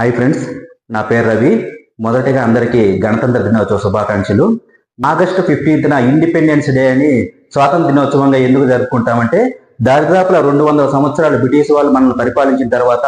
Hi friends నా పేరు రవి. మొదటిగా అందరికీ గణతంత్ర దినోత్సవ శుభాకాంక్షలు. ఆగస్టు ఫిఫ్టీన్త్న ఇండిపెండెన్స్ డే అని స్వాతంత్ర దినోత్సవంగా ఎందుకు జరుపుకుంటామంటే దాదాపుల రెండు వందల సంవత్సరాలు బ్రిటిష్ వాళ్ళు మనల్ని పరిపాలించిన తర్వాత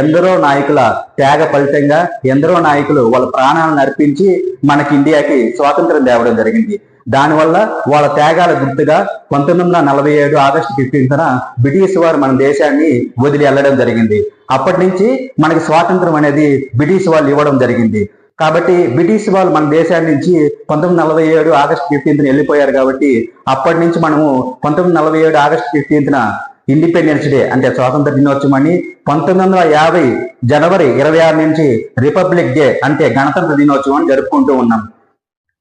ఎందరో నాయకుల త్యాగ ఫలితంగా ఎందరో నాయకులు వాళ్ళ ప్రాణాలను అర్పించి మనకి ఇండియాకి స్వాతంత్రం తేవడం జరిగింది. దానివల్ల వాళ్ళ త్యాగాల గుర్తుగా పంతొమ్మిది వందల నలభై ఏడు ఆగస్టు ఫిఫ్టీన్త్న బ్రిటిష్ వారు మన దేశాన్ని వదిలి వెళ్ళడం జరిగింది. అప్పటి నుంచి మనకి స్వాతంత్రం అనేది బ్రిటిష్ వాళ్ళు ఇవ్వడం జరిగింది. కాబట్టి బ్రిటిష్ వాళ్ళు మన దేశాన్ని నుంచి పంతొమ్మిది నలభై ఏడు ఆగస్ట్ ఫిఫ్టీన్త్న వెళ్ళిపోయారు కాబట్టి అప్పటి నుంచి మనము పంతొమ్మిది నలభై ఏడు ఆగస్ట్ ఫిఫ్టీన్త్న ఇండిపెండెన్స్ డే అంటే స్వాతంత్ర దినోత్సవం అని పంతొమ్మిది వందల యాభై జనవరి ఇరవై ఆరు నుంచి రిపబ్లిక్ డే అంటే గణతంత్ర దినోత్సవం అని జరుపుకుంటూ ఉన్నాం.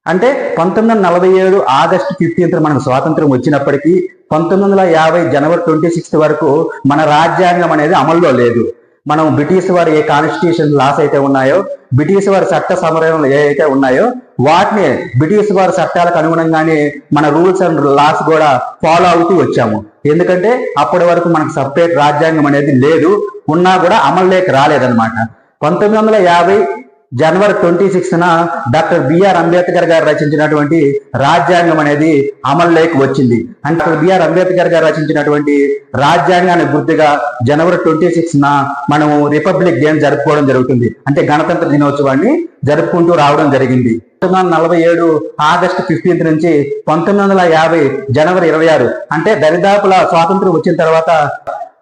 అంటే పంతొమ్మిది వందల నలభై ఏడు ఆగస్టు ఫిఫ్టీన్త్ మనకు స్వాతంత్రం వచ్చినప్పటికీ పంతొమ్మిది వందల యాభై జనవరి ట్వంటీ సిక్స్త్ వరకు మన రాజ్యాంగం అనేది అమల్లో లేదు. మనం బ్రిటిష్ వారి ఏ కాన్స్టిట్యూషన్ లాస్ అయితే ఉన్నాయో బ్రిటిష్ వారి చట్ట సమరంలో ఏ అయితే ఉన్నాయో వాటిని బ్రిటిష్ వారి చట్టాలకు అనుగుణంగానే మన రూల్స్ అండ్ లాస్ కూడా ఫాలో అవుతూ వచ్చాము. ఎందుకంటే అప్పటి వరకు మనకు సపరేట్ రాజ్యాంగం అనేది లేదు. ఉన్నా కూడా అమల్లోకి రాలేదన్నమాట. పంతొమ్మిది వందల యాభై జనవరి ట్వంటీ సిక్స్న డాక్టర్ బిఆర్ అంబేద్కర్ గారు రచించినటువంటి రాజ్యాంగం అనేది అమల్లోకి వచ్చింది. అంటే డాక్టర్ బిఆర్ అంబేద్కర్ గారు రచించినటువంటి రాజ్యాంగాన్ని గుర్తుగా జనవరి ట్వంటీ సిక్స్న మనము రిపబ్లిక్ డే జరుపుకోవడం జరుగుతుంది. అంటే గణతంత్ర దినోత్సవాన్ని జరుపుకుంటూ రావడం జరిగింది. పంతొమ్మిది వందల నలభై ఏడు ఆగస్టు ఫిఫ్టీన్త్ నుంచి పంతొమ్మిది వందల యాభై జనవరి ఇరవై ఆరు అంటే దరిదాపుల స్వాతంత్రం వచ్చిన తర్వాత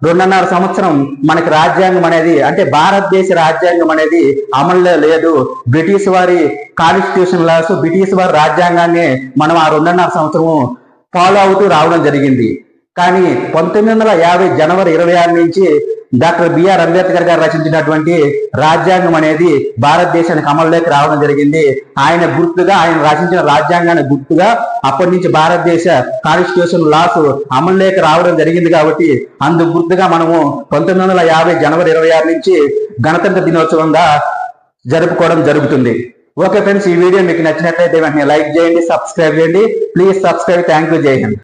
రెండున్నర సంవత్సరం మనకి రాజ్యాంగం అనేది అంటే భారతదేశ రాజ్యాంగం అనేది అమల్లో లేదు. బ్రిటిష్ వారి కాన్స్టిట్యూషన్ లాస్ బ్రిటిష్ వారి రాజ్యాంగాన్ని మనం ఆ రెండున్నర సంవత్సరము ఫాలో అవుతూ రావడం జరిగింది. కానీ పంతొమ్మిది వందల యాభై జనవరి ఇరవై ఆరు నుంచి డాక్టర్ బిఆర్ అంబేద్కర్ గారు రచించినటువంటి రాజ్యాంగం అనేది భారతదేశానికి అమల్లోకి రావడం జరిగింది. ఆయన గుర్తుగా ఆయన రచించిన రాజ్యాంగాన్ని గుర్తుగా అప్పటి నుంచి భారతదేశ కాన్స్టిట్యూషన్ లాస్ అమల్లోకి రావడం జరిగింది కాబట్టి అందు గుర్తుగా మనము పంతొమ్మిది వందల యాభై జనవరి ఇరవై ఆరు నుంచి గణతంత్ర దినోత్సవంగా జరుపుకోవడం జరుగుతుంది. ఓకే ఫ్రెండ్స్ ఈ వీడియో మీకు నచ్చినట్లయితే వెంటనే లైక్ చేయండి సబ్స్క్రైబ్ చేయండి. ప్లీజ్ సబ్స్క్రైబ్ థ్యాంక్ యూ జై హింద్.